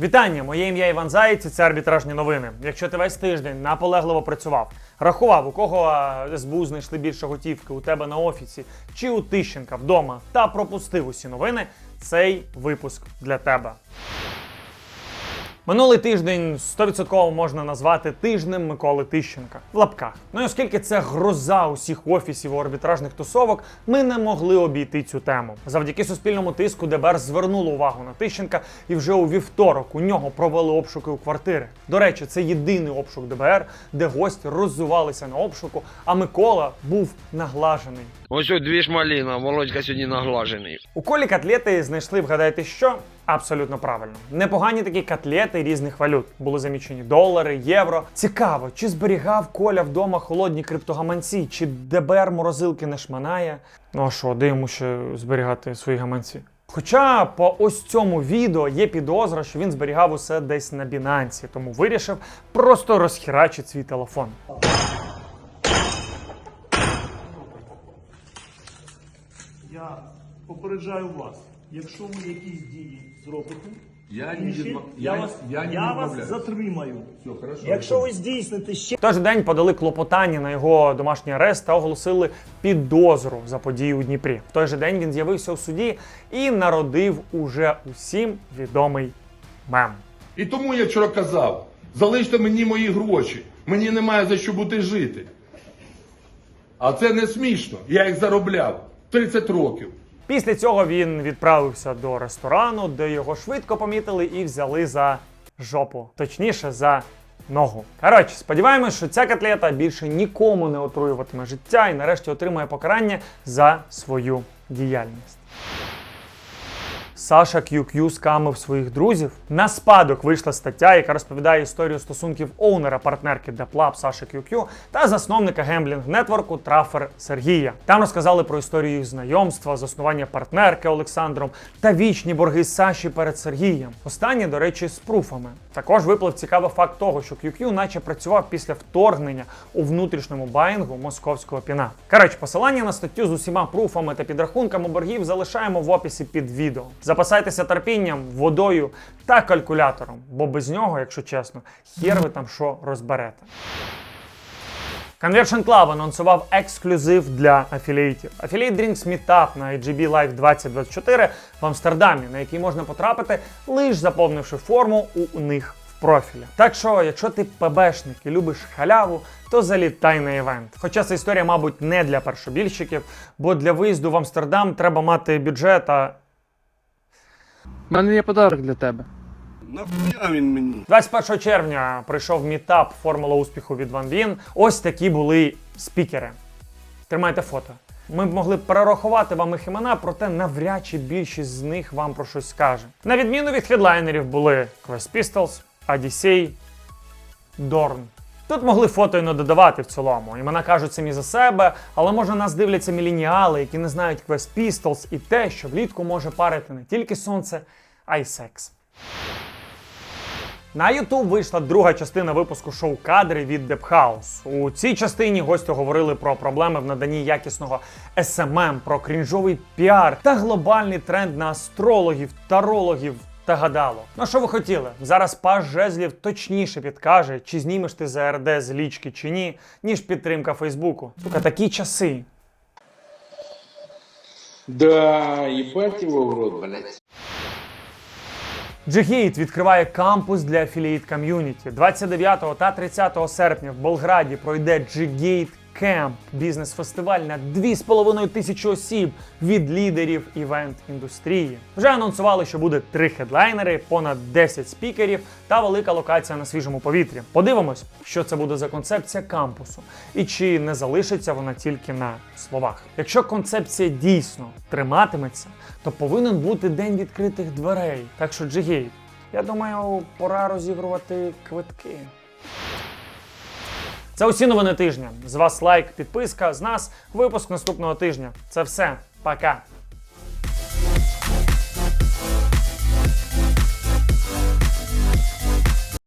Вітання! Моє ім'я Іван Заєць, і це арбітражні новини. Якщо ти весь тиждень наполегливо працював, рахував, у кого СБУ знайшли більше готівки у тебе на офісі чи у Тищенка вдома, та пропустив усі новини, цей випуск для тебе. Минулий тиждень 100% можна назвати тижнем Миколи Тищенка в лапках. Ну і оскільки це гроза усіх офісів у арбітражних тусовок, ми не могли обійти цю тему. Завдяки суспільному тиску ДБР звернуло увагу на Тищенка, і вже у вівторок у нього провели обшуки у квартири. До речі, це єдиний обшук ДБР, де гості роззувалися на обшуку, а Микола був наглажений. Ось дві ж маліна, Володька сьогодні наглажений. У колі котлети знайшли, вгадайте, що? Абсолютно правильно. Непогані такі котлети різних валют. Були замічені долари, євро. Цікаво, чи зберігав Коля вдома холодні криптогаманці, чи ДБР морозилки не шманає. Ну а що, де йому ще зберігати свої гаманці? Хоча по ось цьому відео є підозра, що він зберігав усе десь на Бінансі, тому вирішив просто розхерачити свій телефон. Я попереджаю вас, якщо ви якісь дії зробите, Я не інші, відма- я, я- вас, я не вас затримаю. Все, хорошо. Якщо ви здійсните ще В той же день подали клопотання на його домашній арест та оголосили підозру за події у Дніпрі. В той же день він з'явився у суді і народив уже усім відомий мем. І тому я вчора казав: залиште мені мої гроші. Мені немає за що бути жити. А це не смішно. Я їх заробляв 30 років. Після цього він відправився до ресторану, де його швидко помітили і взяли за жопу, точніше за ногу. Коротше, сподіваємось, що ця котлета більше нікому не отруюватиме життя і нарешті отримає покарання за свою діяльність. Саша QQ скамив своїх друзів. На спадок вийшла стаття, яка розповідає історію стосунків оунера партнерки Деплаб Саші QQ та засновника гемблінг нетворку Трафер Сергія. Там розказали про історію їх знайомства, заснування партнерки Олександром та вічні борги Саші перед Сергієм. Останні, до речі, з пруфами. Також виплив цікавий факт того, що QQ наче працював після вторгнення у внутрішньому баїнгу московського піна. Коротше, посилання на статтю з усіма пруфами та підрахунками боргів залишаємо в описі під відео. Запасайтеся терпінням, водою та калькулятором, бо без нього, якщо чесно, хер ви там що розберете. Conversion Club анонсував ексклюзив для афілієтів. Affiliate Drinks Meetup на IGB Live 2024 в Амстердамі, на який можна потрапити, лише заповнивши форму у них в профілі. Так що, якщо ти ПБшник і любиш халяву, то залітай на івент. Хоча ця історія, мабуть, не для першобільщиків, бо для виїзду в Амстердам треба мати бюджет, а У мене є подарок для тебе. Нахуя він мені? 21 червня прийшов мітап Формула успіху від Ван Він. Ось такі були спікери. Тримайте фото. Ми б могли б перерахувати вам їх імена, проте навряд чи більшість з них вам про щось скаже. На відміну від хедлайнерів були Quest Pistols, Odyssey, Dorn. Тут могли фото і не додавати в цілому. Імена кажуть самі за себе, але може нас дивляться міленіали, які не знають Quest Pistols і те, що влітку може парити не тільки сонце, а й секс. На YouTube вийшла друга частина випуску шоу кадри від House. У цій частині гості говорили про проблеми в наданні якісного SMM, про крінжовий піар та глобальний тренд на астрологів, тарологів та гадало. Ну що ви хотіли? Зараз паж жезлів точніше підкаже, чи знімеш ти ЗРД з лічки чи ні, ніж підтримка Фейсбуку. Сука, такі часи. Да, ебать его в рот, блядь. Ggate відкриває кампус для Affiliate Community. 29 та 30 серпня в Болграді пройде Ggate Camp – бізнес-фестиваль на 2,5 тисячі осіб від лідерів івент-індустрії. Вже анонсували, що буде три хедлайнери, понад 10 спікерів та велика локація на свіжому повітрі. Подивимось, що це буде за концепція кампусу і чи не залишиться вона тільки на словах. Якщо концепція дійсно триматиметься, то повинен бути день відкритих дверей. Так що Ggate, я думаю, пора розігрувати квитки. Це усі новини тижня. З вас лайк, підписка, з нас випуск наступного тижня. Це все. Пока.